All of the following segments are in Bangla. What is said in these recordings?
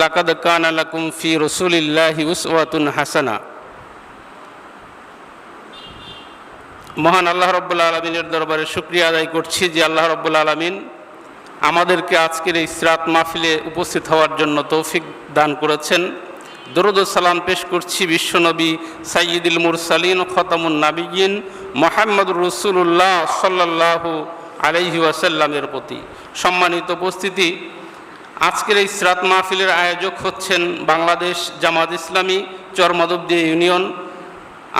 লাকাদ কানা লাকুম ফি রসুলিল্লাহি উসওয়াতুন হাসানা মহান আল্লাহ রব্বুল আলমিনের দরবারে শুক্রিয়া আদায় করছি যে আল্লাহ রব্বুল আলমিন আমাদেরকে আজকের এই সিরাত মাহফিলে উপস্থিত হওয়ার জন্য তৌফিক দান করেছেন। দরুদ সালাম পেশ করছি বিশ্বনবী সাইয়দুল মুরসালিন খতামুন নাবিয়িন মোহাম্মদুর রসুল্লাহ সাল্লাল্লাহু আলাইহি ওয়াসাল্লামের প্রতি। সম্মানিত উপস্থিতি আজকের এই সিরাত মাহফিলের আয়োজক হচ্ছেন বাংলাদেশ জামাত ইসলামী চরমদবদি ইউনিয়ন।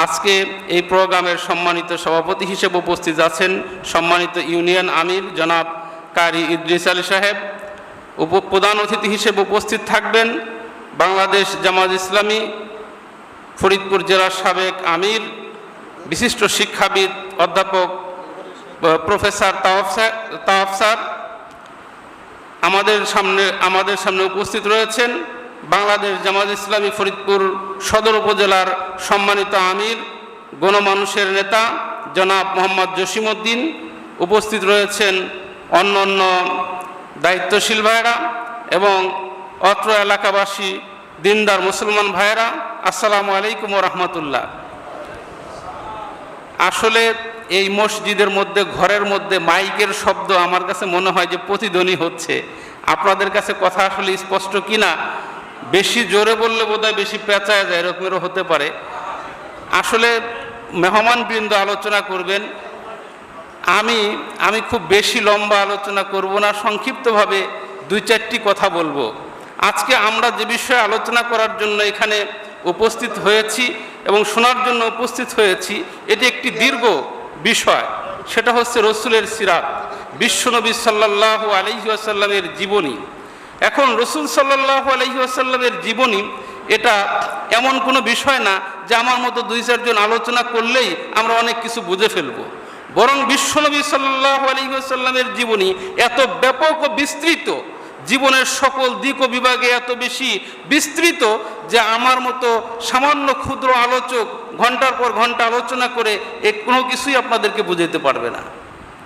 আজকে এই প্রোগ্রামের সম্মানিত সভাপতি হিসেবে উপস্থিত আছেন সম্মানিত ইউনিয়ন আমির জনাব কারি ইদ্রিস আলী সাহেব। উপ প্রধান অতিথি হিসেবে উপস্থিত থাকবেন বাংলাদেশ জামাত ইসলামী ফরিদপুর জেলার সাবেক আমির, বিশিষ্ট শিক্ষাবিদ অধ্যাপক প্রফেসর তাওয়াফ স্যার আমাদের সামনে আমাদের সামনে উপস্থিত রয়েছেন বাংলাদেশ জামাত ইসলামী ফরিদপুর সদর উপজেলার সম্মানিত আমির, গণমানুষের নেতা জনাব মোহাম্মদ জসিমউদ্দিন উপস্থিত রয়েছেন অন্য অন্য দায়িত্বশীল ভাইয়েরা এবং অত্র এলাকাবাসী, দিনদার মুসলমান ভাইয়েরা। আসসালামু আলাইকুম রহমতুল্লাহ। আসলে এই মসজিদের মধ্যে, ঘরের মধ্যে মাইকের শব্দ আমার কাছে মনে হয় যে প্রতিধ্বনি হচ্ছে। আপনাদের কাছে কথা আসলে স্পষ্ট কি না বেশি জোরে বললে বোধহয় বেশি পেঁচায় যায়, এরকমেরও হতে পারে। আসলে মেহমানবৃন্দ আলোচনা করবেন। আমি আমি খুব বেশি লম্বা আলোচনা করব না, সংক্ষিপ্তভাবে দুই চারটি কথা বলব। আজকে আমরা যে বিষয়ে আলোচনা করার জন্য এখানে উপস্থিত হয়েছি এবং শোনার জন্য উপস্থিত হয়েছি, এটি একটি দীর্ঘ বিষয়। সেটা হচ্ছে রসুলের সিরাত, বিশ্বনবী সাল্লাহ আলহি আসাল্লামের জীবনী। এখন রসুল সাল্লাহ আলহি আসাল্লামের জীবনী, এটা এমন কোনো বিষয় না যে আমার মতো দুই চারজন আলোচনা করলেই আমরা অনেক কিছু বুঝে ফেলব। বরং বিশ্বনবী সাল্লাহ আলহিহাসাল্লামের জীবনী এত ব্যাপক ও বিস্তৃত জীবনের সকল দিক ও বিভাগে এত বেশি বিস্তৃত যে আমার মতো সামান্য ক্ষুদ্র আলোচক ঘণ্টার পর ঘণ্টা আলোচনা করে এ কোনো কিছুই আপনাদেরকে বুঝাতে পারবে না।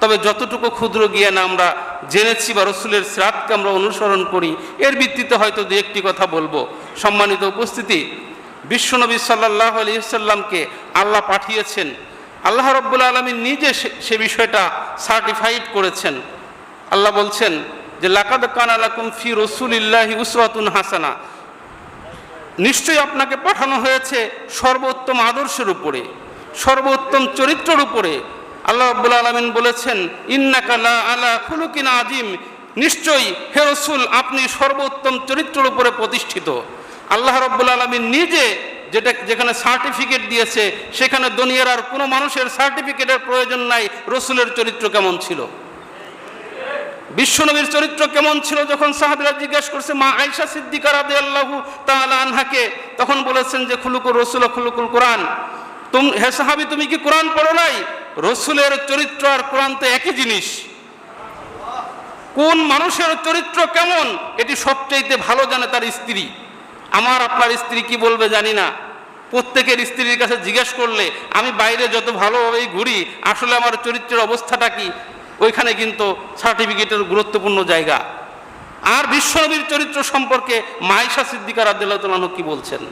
তবে যতটুকু ক্ষুদ্র জ্ঞান আমরা জেনেছি বা রসুলের স্রাতকে আমরা অনুসরণ করি, এর ভিত্তিতে হয়তো দু একটি কথা বলব। সম্মানিত উপস্থিতি, বিশ্বনবী সাল্লাহ আলহিসাল্লামকে আল্লাহ পাঠিয়েছেন। আল্লাহ রব্বুল আলমী নিজে সে বিষয়টা সার্টিফাইড করেছেন। আল্লাহ বলছেন যে লাকাদ কান আলাকুম ফি রসুলিল্লাহি উসরাতুন হাসানা। নিশ্চয়ই আপনাকে পাঠানো হয়েছে সর্বোত্তম আদর্শের উপরে, সর্বোত্তম চরিত্রের উপরে। আল্লাহ রব্বুল আলমিন বলেছেন ইন্নাকালা আলা খুলুকিন আজিম নিশ্চয়ই হে রসুল, আপনি সর্বোত্তম চরিত্রের উপরে প্রতিষ্ঠিত। আল্লাহ রব্বুল আলমিন নিজে যেটা যেখানে সার্টিফিকেট দিয়েছে, সেখানে দুনিয়ার আর কোনো মানুষের সার্টিফিকেটের প্রয়োজন নাই, রসুলের চরিত্র কেমন ছিল? বিশ্বনবীর চরিত্র কেমন ছিল? যখন সাহাবিরা জিজ্ঞাসা করছে, মা আয়সা সিদ্দিকা রাদে তাআলা আনহাকে? তখন বলেছেন যে, খুলুকুর রসুল, খুলুকুল কোরআন। তুম হে সাহাবি, তুমি কি কোরআন পড়ো নাই? রসুলের চরিত্র আর কোরআন তো একই জিনিস। কোন মানুষের চরিত্র কেমন? এটি সবচাইতে ভালো জানে তার স্ত্রী। আমার, আপনার স্ত্রী কি বলবে জানি না। প্রত্যেকের স্ত্রীর কাছে জিজ্ঞেস করলে, আমি বাইরে যত ভালোভাবেই ঘুরি, আসলে আমার চরিত্রের অবস্থাটা কি ওইখানে কিন্তু সার্টিফিকেটের গুরুত্বপূর্ণ জায়গা। আর বিশ্বনবীর চরিত্র সম্পর্কে মাইশা সিদ্দিকার আদালতলানু কি বলছেন?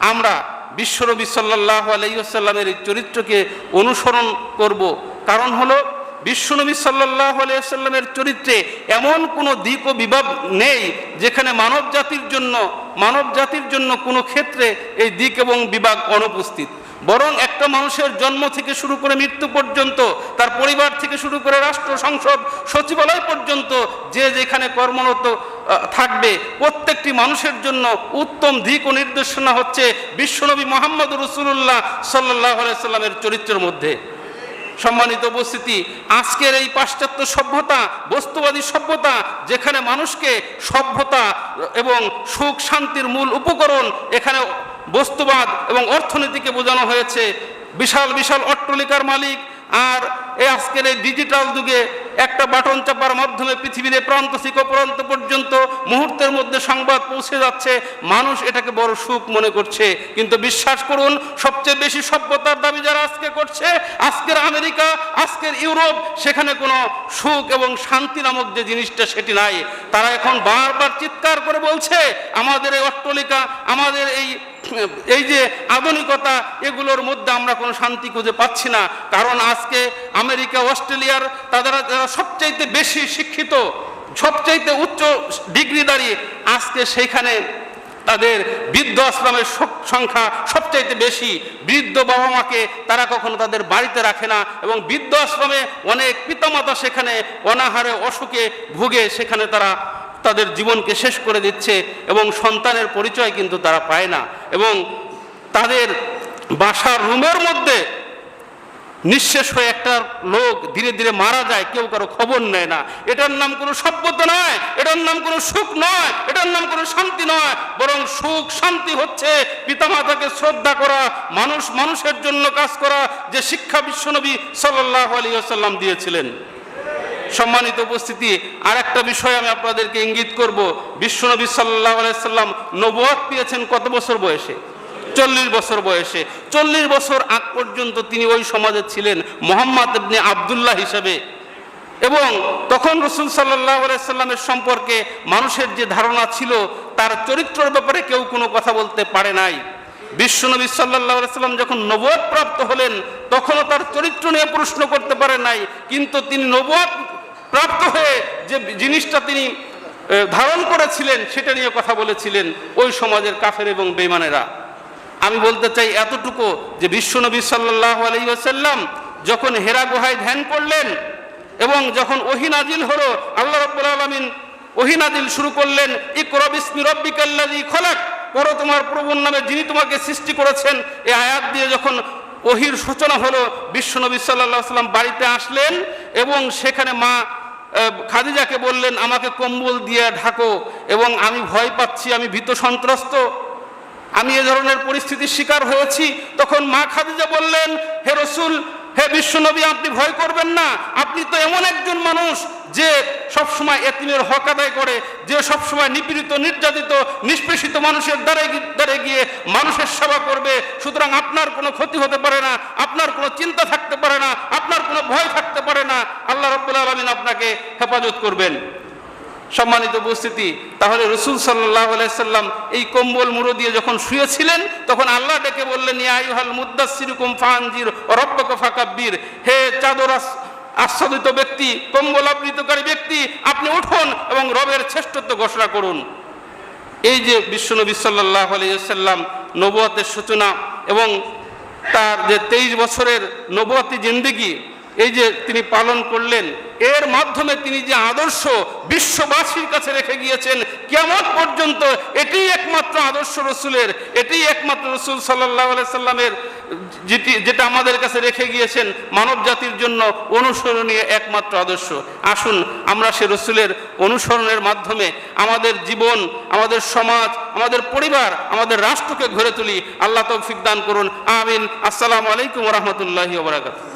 আমরা বিশ্বনবী সাল্লাহ আলাইসাল্লামের এই চরিত্রকে অনুসরণ করব। কারণ হলো বিশ্বনবী সাল্লাহ আলাইসাল্লামের চরিত্রে এমন কোনো দিক ও বিভাব নেই যেখানে মানব জাতির জন্য মানব জাতির জন্য কোনো ক্ষেত্রে এই দিক এবং বিভাগ অনুপস্থিত। বরং একটা মানুষের জন্ম থেকে শুরু করে মৃত্যু পর্যন্ত, তার পরিবার থেকে শুরু করে রাষ্ট্র, সংসদ, সচিবালয় পর্যন্ত যে যেখানে কর্মরত থাকবে, প্রত্যেকটি মানুষের জন্য উত্তম দিক ও নির্দেশনা হচ্ছে বিশ্বনবী মোহাম্মদ রসুল্লাহ সাল্লাহ সাল্লামের চরিত্রের মধ্যে। সম্মানিত উপস্থিতি, আজকের এই পাশ্চাত্য সভ্যতা, বস্তুবাদী সভ্যতা, যেখানে মানুষকে সভ্যতা এবং সুখ শান্তির মূল উপকরণ এখানে বস্তুবাদ এবং অর্থনীতিকে বোঝানো হয়েছে। বিশাল বিশাল অট্টলিকার মালিক আর এই আজকের এই ডিজিটাল যুগে একটা বাটন চাপার মাধ্যমে পৃথিবীর প্রান্ত থেকে প্রান্ত পর্যন্ত মুহূর্তের মধ্যে সংবাদ পৌঁছে যাচ্ছে, মানুষ এটাকে বড় সুখ মনে করছে। কিন্তু বিশ্বাস করুন, সবচেয়ে বেশি সভ্যতার দাবি যারা আজকে করছে, আজকের আমেরিকা, আজকের ইউরোপ, সেখানে কোনো সুখ এবং শান্তি নামক যে জিনিসটা সেটি নাই। তারা এখন বারবার চিৎকার করে বলছে, আমাদের এই অট্টলিকা, আমাদের এই এই যে আধুনিকতা, এগুলোর মধ্যে আমরা কোনো শান্তি খুঁজে পাচ্ছি না। কারণ আজকে আমেরিকা, অস্ট্রেলিয়ার তারা যারা সবচাইতে বেশি শিক্ষিত, সবচাইতে উচ্চ ডিগ্রিদারি আজকে সেইখানে তাদের বৃদ্ধ আশ্রমের সংখ্যা সবচাইতে বেশি। বৃদ্ধ বাবা মাকে তারা কখনো তাদের বাড়িতে রাখে না এবং বৃদ্ধ আশ্রমে অনেক পিতামাতা সেখানে অনাহারে অসুখে ভুগে সেখানে তারা তাদের জীবনকে শেষ করে দিচ্ছে এবং সন্তানের পরিচয় কিন্তু তারা পায় না এবং তাদের বাসার রুমের মধ্যে নিঃশেষ হয়ে একটা লোক ধীরে ধীরে মারা যায়, কেউ কারও খবর নেয় না। এটার নাম কোনো সভ্যতা নয়, এটার নাম কোনো সুখ নয়, এটার নাম কোনো শান্তি নয়, বরং সুখ, শান্তি হচ্ছে পিতামাতাকে শ্রদ্ধা করা, মানুষ মানুষের জন্য কাজ করা, যে শিক্ষা বিশ্বনবী সাল্লাহ আলী আসাল্লাম দিয়েছিলেন। সম্মানিত উপস্থিতি আর একটা বিষয় আমি আপনাদেরকে ইঙ্গিত করব। বিশ্বনবী সাল্লাহ আলাইসাল্লাম নবুয়াত পেয়েছেন কত বছর বয়সে? চল্লিশ বছর বয়সে। চল্লিশ বছর আগ পর্যন্ত তিনি ওই সমাজে ছিলেন মোহাম্মদ ইবনে আবদুল্লাহ হিসেবে। এবং তখন রসুল সাল্লাহ আলাইসাল্লামের সম্পর্কে মানুষের যে ধারণা ছিল, তার চরিত্রর ব্যাপারে কেউ কোনো কথা বলতে পারে নাই। বিশ্বনবী সাল্লাহ সাল্লাম যখন নবদ প্রাপ্ত হলেন, তখনও তার চরিত্র নিয়ে প্রশ্ন করতে পারে নাই। কিন্তু তিনি নবদ প্রাপ্ত হয়ে যে জিনিসটা তিনি ধারণ করেছিলেন, সেটা নিয়ে কথা বলেছিলেন ওই সমাজের কাফের এবং বেমানেরা আমি বলতে চাই এতটুকু যে বিশ্বনবী সাল্লাহ আলহিহাসাল্লাম যখন হেরা গুহায় ধ্যান করলেন এবং যখন ওহিনাজিল হলো, আল্লাহ রব্বুল আলমিন ওহিনাজিল শুরু করলেন ইকরব ইসমি রব্বিকাল্লাযী খলাক পড়ো তোমার প্রভুর নামে যিনি তোমাকে সৃষ্টি করেছেন, এ আয়াত দিয়ে যখন ওহির সূচনা হলো বিশ্বনবী সাল্লাহ সাল্লাম বাড়িতে আসলেন এবং সেখানে মা খাদিজাকে বললেন, আমাকে কম্বল দিয়ে ঢাকো এবং আমি ভয় পাচ্ছি, আমি ভীত সন্ত্রস্ত। আমি এ ধরনের পরিস্থিতির শিকার হয়েছি। তখন মা খাদিজা বললেন, হে রসুল, হে বিশ্বনবী, আপনি ভয় করবেন না। আপনি তো এমন একজন মানুষ যে সবসময় এতিমের হক আদায় করে, যে সবসময় নিপীড়িত, নির্যাতিত, নিষ্পেষিত মানুষের দ্বারে দ্বারে গিয়ে মানুষের সেবা করবে। সুতরাং আপনার কোনো ক্ষতি হতে পারে না, আপনার কোনো চিন্তা থাকতে পারে না, আপনার কোনো ভয় থাকতে পারে না। আল্লাহ রব্বুল আলমিন আপনাকে হেফাজত করবেন। সম্মানিত উপস্থিতি, তাহলে রসুল সাল্লাহ সাল্লাম এই কম্বল মুড়ো দিয়ে যখন শুয়েছিলেন, তখন আল্লাহ ডেকে বললেন ইয়াইহাল মুদাসিরুকুম ফাহানজির রব্বক ফাকাব্বির, হে চাদর আচ্ছাদিত ব্যক্তি, কম্বল আবৃতকারী ব্যক্তি, আপনি উঠুন এবং রবের শ্রেষ্ঠত্ব ঘোষণা করুন। এই যে বিশ্বনবী সাল্লাহ আলিয়াল্লাম নবুয়াতের সূচনা এবং তার যে তেইশ বছরের নবুয়াতি জিন্দিগি এই যে তিনি পালন করলেন, এর মাধ্যমে তিনি যে আদর্শ বিশ্ববাসীর কাছে রেখে গিয়েছেন কেমন পর্যন্ত এটি একমাত্র আদর্শ রসুলের এটি একমাত্র রসুল সাল্লাহ সাল্লামের যেটি, যেটা আমাদের কাছে রেখে গিয়েছেন, মানব জাতির জন্য অনুসরণীয় একমাত্র আদর্শ। আসুন, আমরা সে রসুলের অনুসরণের মাধ্যমে আমাদের জীবন, আমাদের সমাজ, আমাদের পরিবার, আমাদের রাষ্ট্রকে ঘরে তুলি। আল্লাহ তৌফিক দান করুন। আমিন। আসসালামু আলাইকুম রহমতুল্লাহি ওবরাকাতুহ